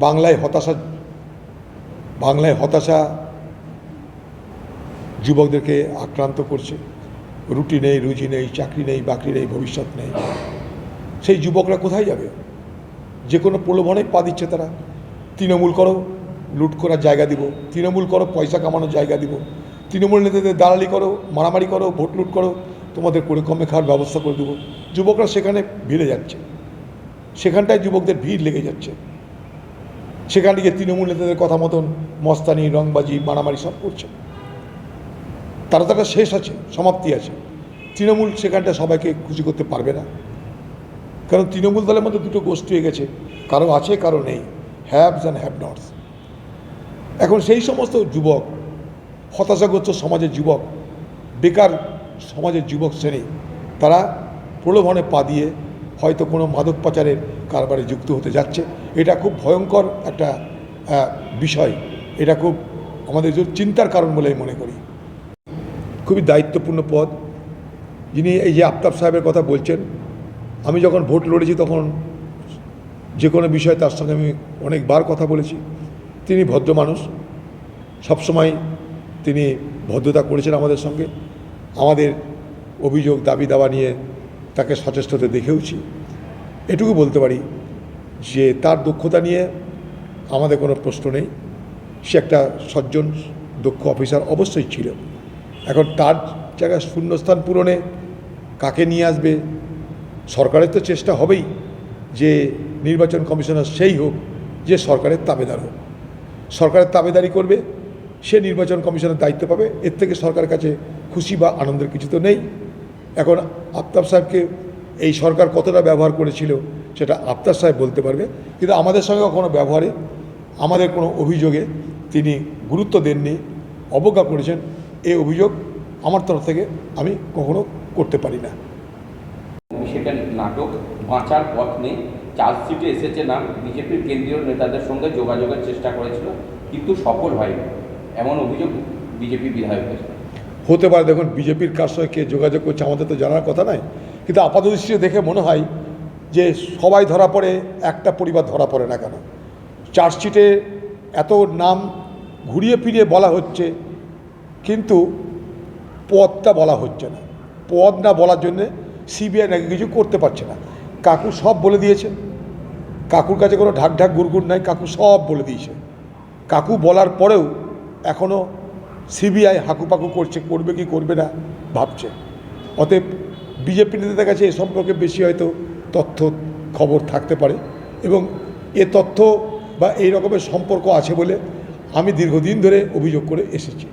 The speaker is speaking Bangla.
বাংলায় হতাশা বাংলায় হতাশা যুবকদেরকে আক্রান্ত করছে। রুটি নেই, রুজি নেই, চাকরি নেই, বাকরি নেই, ভবিষ্যৎ নেই। সেই যুবকরা কোথায় যাবে? যে কোনো প্রলোভনে পা দিচ্ছে তারা। তৃণমূল করো, লুট করার জায়গা দিব। তৃণমূল করো, পয়সা কামানোর জায়গা দিব। তৃণমূল নেতাদের দালালি করো, মারামারি করো, ভোট লুট করো, তোমাদের করে কমে খাওয়ার ব্যবস্থা করে দেবো। যুবকরা সেখানে ভিড়ে যাচ্ছে। সেখানটায় যুবকদের ভিড় লেগে যাচ্ছে। সেখান থেকে তৃণমূল নেতাদের কথা মতন মস্তানি, রংবাজি, মারামারি সব করছে। তারা তারা শেষ আছে, সমাপ্তি আছে। তৃণমূল সেখানটা সবাইকে খুশি করতে পারবে না। কারণ তৃণমূল দলের মধ্যে দুটো গোষ্ঠী হয়ে গেছে, কারও আছে, কারও নেই, হ্যাভস অ্যান্ড হ্যাভ নটস। এখন সেই সমস্ত যুবক, হতাশাগ্রস্ত সমাজের যুবক, বেকার সমাজের যুবক শ্রেণি, তারা প্রলোভনে পা দিয়ে হয়তো কোনো মাদক পাচারের কারবারে যুক্ত হতে যাচ্ছে। এটা খুব ভয়ঙ্কর একটা বিষয়। এটা খুব আমাদের জন্য চিন্তার কারণ বলে আমি মনে করি। খুবই দায়িত্বপূর্ণ পদ। যিনি এই যে আফতাব সাহেবের কথা বলছেন, আমি যখন ভোট লড়েছি তখন যে কোনো বিষয়ে তার সঙ্গে আমি অনেকবার কথা বলেছি। তিনি ভদ্র মানুষ। সবসময় তিনি ভদ্রতা করেছেন আমাদের সঙ্গে। আমাদের অভিযোগ, দাবি দাওয়া নিয়ে তাকে সচেষ্ট হতে দেখেওছি। এটুকু বলতে পারি যে তার দক্ষতা নিয়ে আমাদের কোনো প্রশ্ন নেই। সে একটা সজ্জন দক্ষ অফিসার অবশ্যই ছিল। এখন তার জায়গায় শূন্যস্থান পূরণে কাকে নিয়ে আসবে? সরকারের তো চেষ্টা হবেই যে নির্বাচন কমিশনার সেই হোক, যে সরকারের তাবেদার হোক। সরকারের তাবেদারি করবে, সে নির্বাচন কমিশনের দায়িত্ব পাবে। এর থেকে সরকারের কাছে খুশি বা আনন্দের কিছু তো নেই। এখন আফতাব সাহেবকে এই সরকার কতটা ব্যবহার করেছিল সেটা আফতাব সাহেব বলতে পারবে। কিন্তু আমাদের সঙ্গে কোনো ব্যবহারে আমাদের কোনো অভিযোগে তিনি গুরুত্ব দেননি অবজ্ঞা করেছেন। এই অভিযোগ আমার তরফ থেকে আমি কখনো করতে পারি না। সেটা নাটক বাঁচার পথ নেই। চার্জশিটে এসেছে নাম বিজেপির কেন্দ্রীয় নেতাদের সঙ্গে যোগাযোগের চেষ্টা করেছিল কিন্তু সফল হয়নি। এমন অভিযোগ বিজেপি বিধায়কের। হতে পারে দেখুন বিজেপির কার সঙ্গে কে যোগাযোগ করছে আমাদের তো জানার কথা নয় কিন্তু আপাত দৃষ্টিতে দেখে মনে হয় যে সবাই ধরা পড়ে, একটা পরিবার ধরা পড়ে না কেন? চার্জশিটে এত নাম ঘুরিয়ে ফিরিয়ে বলা হচ্ছে, কিন্তু পদটা বলা হচ্ছে না। পদ না বলার জন্যে সিবিআই নাকি কিছু করতে পারছে না। কাকু সব বলে দিয়েছে। কাকুর কাছে কোনো ঢাক ঢাক গুড়গুড় নাই, কাকু সব বলে দিয়েছে। কাকু বলার পরেও এখনও সিবিআই হাকুপাকু করছে, করবে কি করবে না ভাবছে। অতএব বিজেপি নেতাদের কাছে এ সম্পর্কে বেশি হয়তো তথ্য, খবর থাকতে পারে এবং এ তথ্য বা এই রকমের সম্পর্ক আছে বলে আমি দীর্ঘদিন ধরে অভিযোগ করে এসেছি।